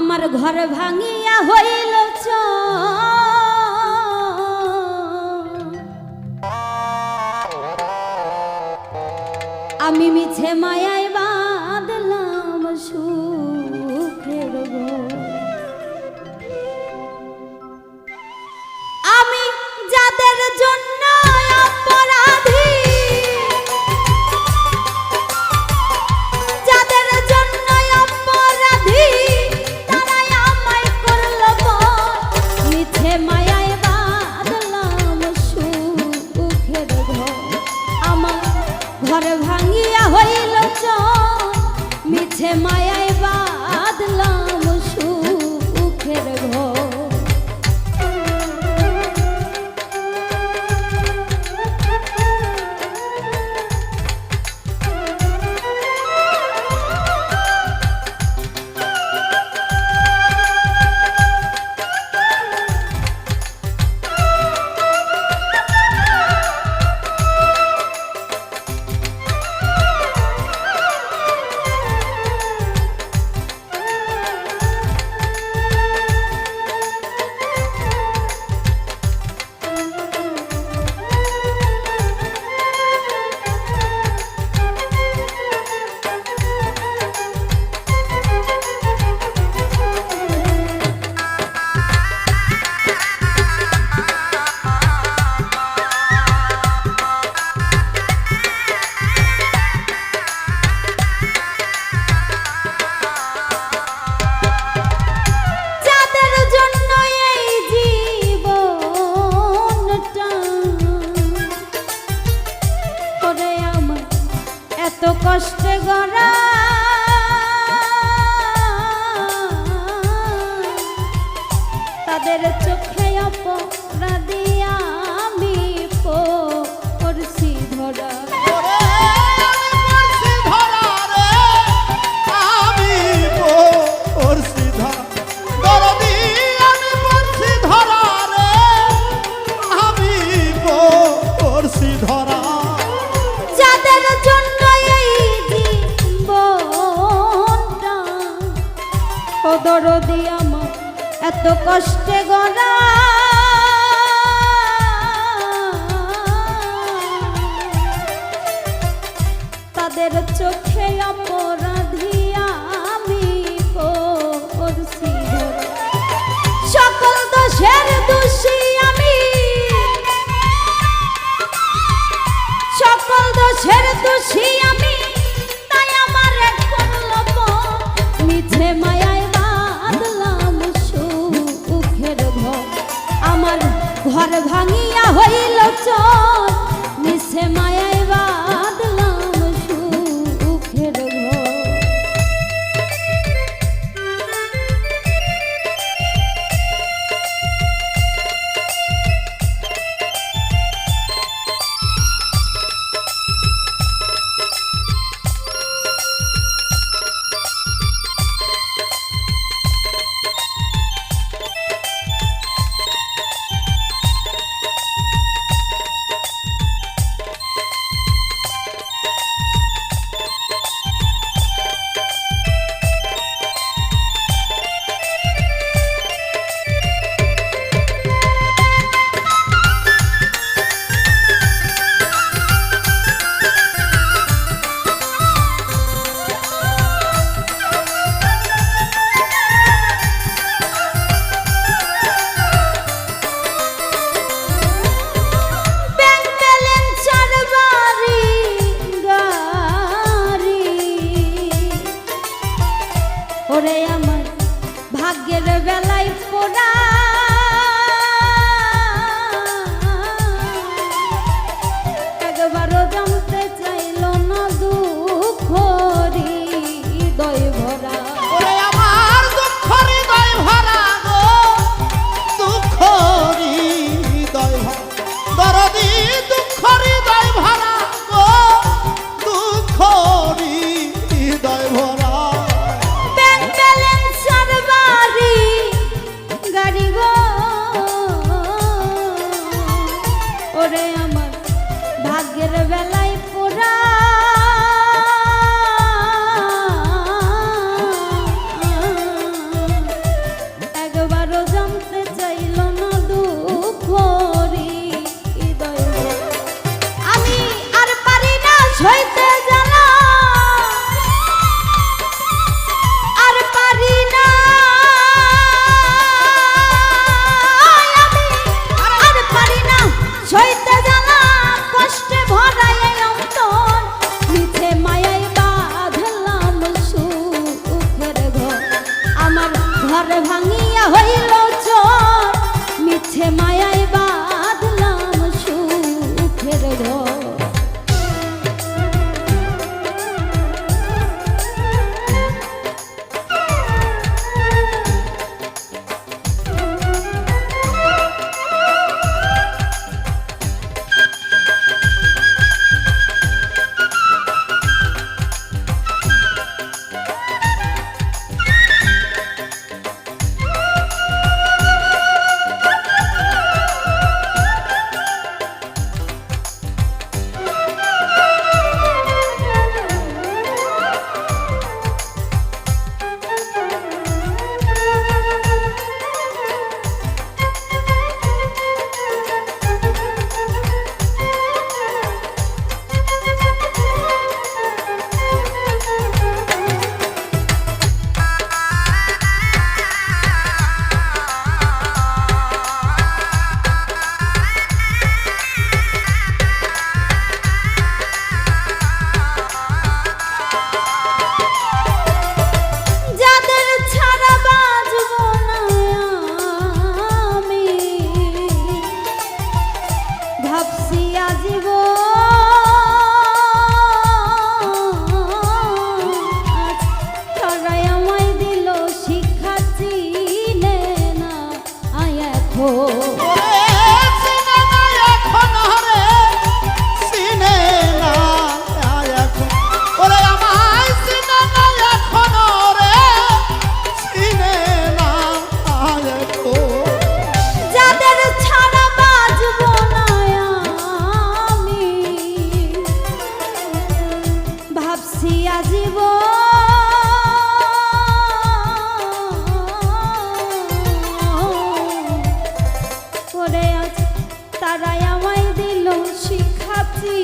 আমার ঘর ভাঙিয়া হইল চ আমি মিছে মায়ায় বাদলাম সুর। কদর দিয়াম এত কষ্টে গড়া তাদের চোখে আমার ঘর ভাঙিয়া হইল চল মিশে মা তারাই আমায় দিল শিক্ষার্থী।